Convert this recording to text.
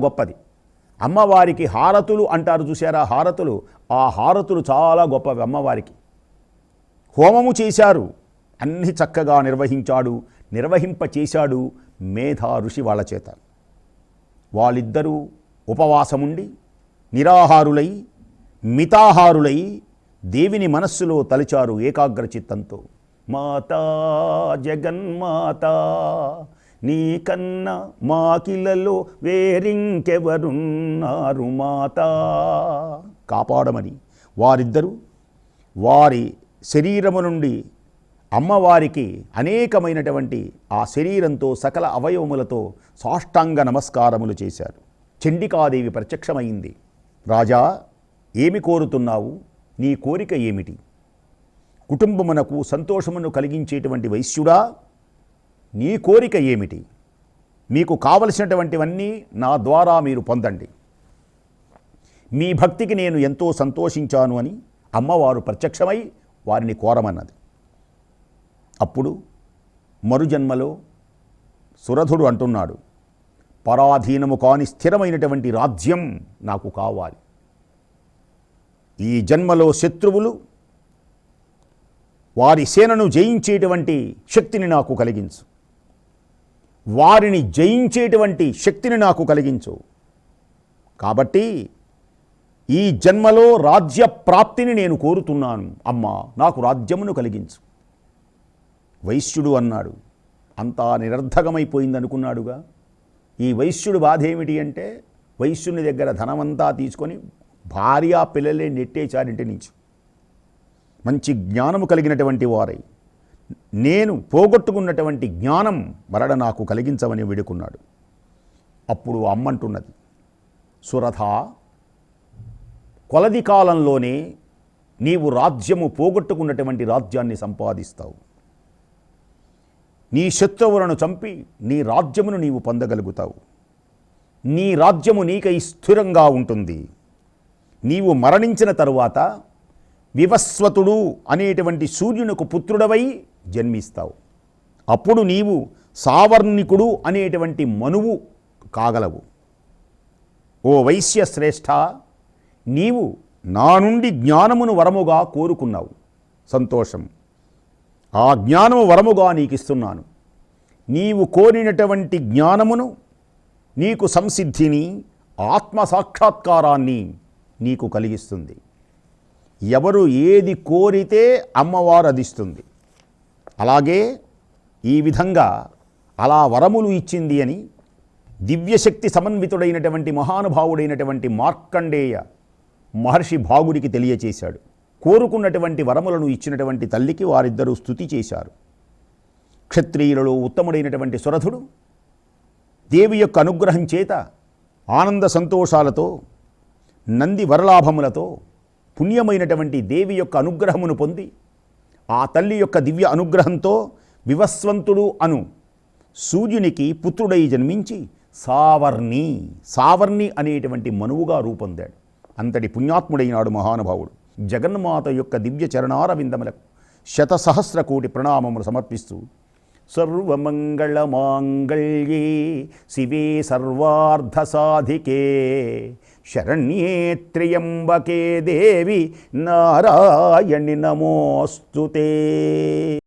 గొప్పది. అమ్మవారికి హారతులు అంటారు చూసారా హారతులు ఆ హారతులు చాలా గొప్పవి అమ్మవారికి. హోమము చేశారు అన్ని చక్కగా నిర్వహించాడు నిర్వహింప చేశాడు మేధా ఋషి వాళ్ళ చేత. వాళ్ళిద్దరూ ఉపవాసముండి నిరాహారులై మితాహారులై దేవిని మనస్సులో తలిచారు ఏకాగ్ర చిత్తంతో మాతా జగన్మాత నీకన్నా మాకిలలో వేరింకెవరున్నారు మాత? కాపాడమని. వారిద్దరూ వారి శరీరము నుండి అమ్మవారికి అనేకమైనటువంటి ఆ శరీరంతో సకల అవయవములతో సాష్టాంగ నమస్కారములు చేశారు. చండికాదేవి ప్రత్యక్షమైంది. రాజా ఏమి కోరుతున్నావు? నీ కోరిక ఏమిటి? కుటుంబమునకు సంతోషమును కలిగించేటువంటి వైశ్యుడా? నీ కోరిక ఏమిటి? మీకు కావలసినటువంటివన్నీ నా ద్వారా మీరు పొందండి. మీ భక్తికి నేను ఎంతో సంతోషించాను అని అమ్మవారు ప్రత్యక్షమై వారిని కోరమన్నది. అప్పుడు మరుజన్మలో సురధుడు అంటున్నాడు పరాధీనము కాని స్థిరమైనటువంటి రాజ్యం నాకు కావాలి. ఈ జన్మలో శత్రువులు వారి సేనను జయించేటువంటి శక్తిని నాకు కలిగించు. వారిని జయించేటువంటి శక్తిని నాకు కలిగించు. కాబట్టి ఈ జన్మలో రాజ్య ప్రాప్తిని నేను కోరుతున్నాను. అమ్మా నాకు రాజ్యమును కలిగించు. వైశ్యుడు అన్నాడు. అంతా నిరర్ధకమైపోయిందనుకున్నాడుగా. ఈ వైశ్యుడు బాధ ఏమిటి అంటే వైశ్యుని దగ్గర ధనమంతా తీసుకొని భార్య పిల్లలే నెట్టేచారింటి నుంచి. మంచి జ్ఞానము కలిగినటువంటి వారై. నేను పోగొట్టుకున్నటువంటి జ్ఞానం మరడ నాకు కలిగించమని వేడుకున్నాడు. అప్పుడు అమ్మంటున్నది సురథ కొలది కాలంలోనే నీవు రాజ్యము పోగొట్టుకున్నటువంటి రాజ్యాన్ని సంపాదిస్తావు. నీ శత్రువులను చంపి నీ రాజ్యమును నీవు పొందగలుగుతావు. నీ రాజ్యము నీకై స్థిరంగా ఉంటుంది. నీవు మరణించిన తరువాత వివస్వతుడు అనేటువంటి సూర్యునకు పుత్రుడవై జన్మిస్తావు. అప్పుడు నీవు సావర్ణికుడు అనేటువంటి మనువు కాగలవు. ఓ వైశ్య శ్రేష్ఠ నీవు నా నుండి జ్ఞానమును వరముగా కోరుకున్నావు. సంతోషం. ఆ జ్ఞానము వరముగా నీకు ఇస్తున్నాను నీవు కోరినటువంటి జ్ఞానమును నీకు సంసిద్ధిని ఆత్మ సాక్షాత్కారాన్ని నీకు కలిగిస్తుంది. ఎవరు ఏది కోరితే అమ్మవారు అదిస్తుంది. అలాగే ఈ విధంగా అలా వరములు ఇచ్చింది అని దివ్యశక్తి సమన్వితుడైనటువంటి మహానుభావుడైనటువంటి మార్కండేయ మహర్షి భాగుడికి తెలియచేశాడు. కోరుకున్నటువంటి వరములను ఇచ్చినటువంటి తల్లికి వారిద్దరూ స్థుతి చేశారు. క్షత్రియులలో ఉత్తముడైనటువంటి సురథుడు దేవి యొక్క అనుగ్రహం చేత ఆనంద సంతోషాలతో నంది వరలాభములతో పుణ్యమైనటువంటి దేవి యొక్క అనుగ్రహమును పొంది ఆ తల్లి యొక్క దివ్య అనుగ్రహంతో వివస్వంతుడు అను. సూర్యునికి పుత్రుడై జన్మించి సావర్ణి సావర్ణి అనేటువంటి మనువుగా రూపొందాడు. అంతటి పుణ్యాత్ముడైనాడు మహానుభావుడు. జగన్మాత యొక్క దివ్య చరణారవిందములకు శతసహస్ర కోటి ప్రణామములు సమర్పిస్తూ సర్వమంగళమాంగళ్యే శివే సర్వార్ధసాధికే శరణ్యే త్ర్యంబకే దేవి నారాయణి నమోస్తుతే